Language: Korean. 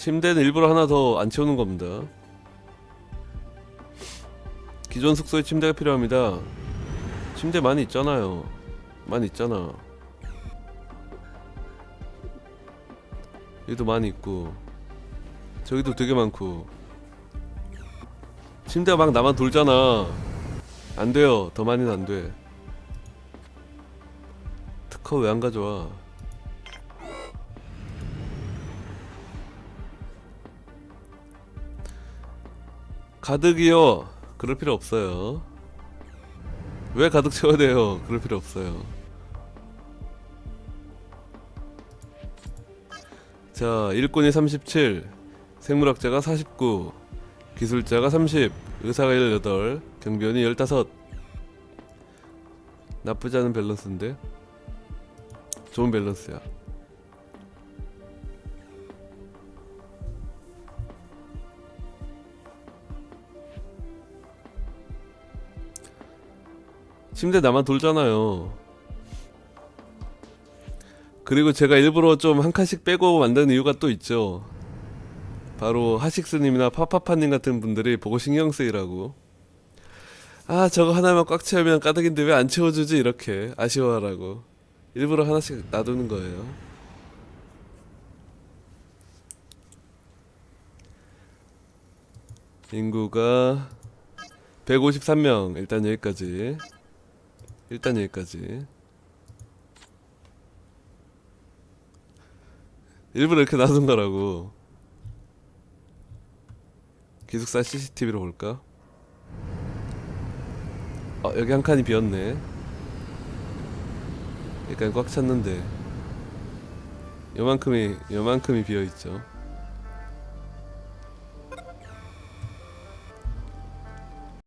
침대는 일부러 하나 더 안 채우는 겁니다. 기존 숙소에 침대가 필요합니다. 침대 많이 있잖아요. 많이 있잖아. 여기도 많이 있고 저기도 되게 많고 침대가 막 나만 돌잖아. 안 돼요. 더 많이는 안 돼. 특허 왜 안 가져와? 가득이요. 그럴 필요 없어요. 왜 가득 채워야 돼요? 그럴 필요 없어요. 자, 일꾼이 37, 생물학자가 49, 기술자가 30, 의사가 18, 경비원이 15. 나쁘지 않은 밸런스인데? 좋은 밸런스야. 침대 나만 돌잖아요. 그리고 제가 일부러 좀 한 칸씩 빼고 만드는 이유가 또 있죠. 바로 하식스님이나 파파파님 같은 분들이 보고 신경 쓰이라고. 아 저거 하나만 꽉 채우면 까득인데 왜 안 채워주지 이렇게 아쉬워하라고. 일부러 하나씩 놔두는 거예요. 인구가 153명 일단 여기까지. 일단 여기까지. 일부러 이렇게 놔둔 거라고. 기숙사 CCTV로 볼까? 어, 여기 한 칸이 비었네. 여기까지 꽉 찼는데. 요만큼이, 요만큼이 비어있죠.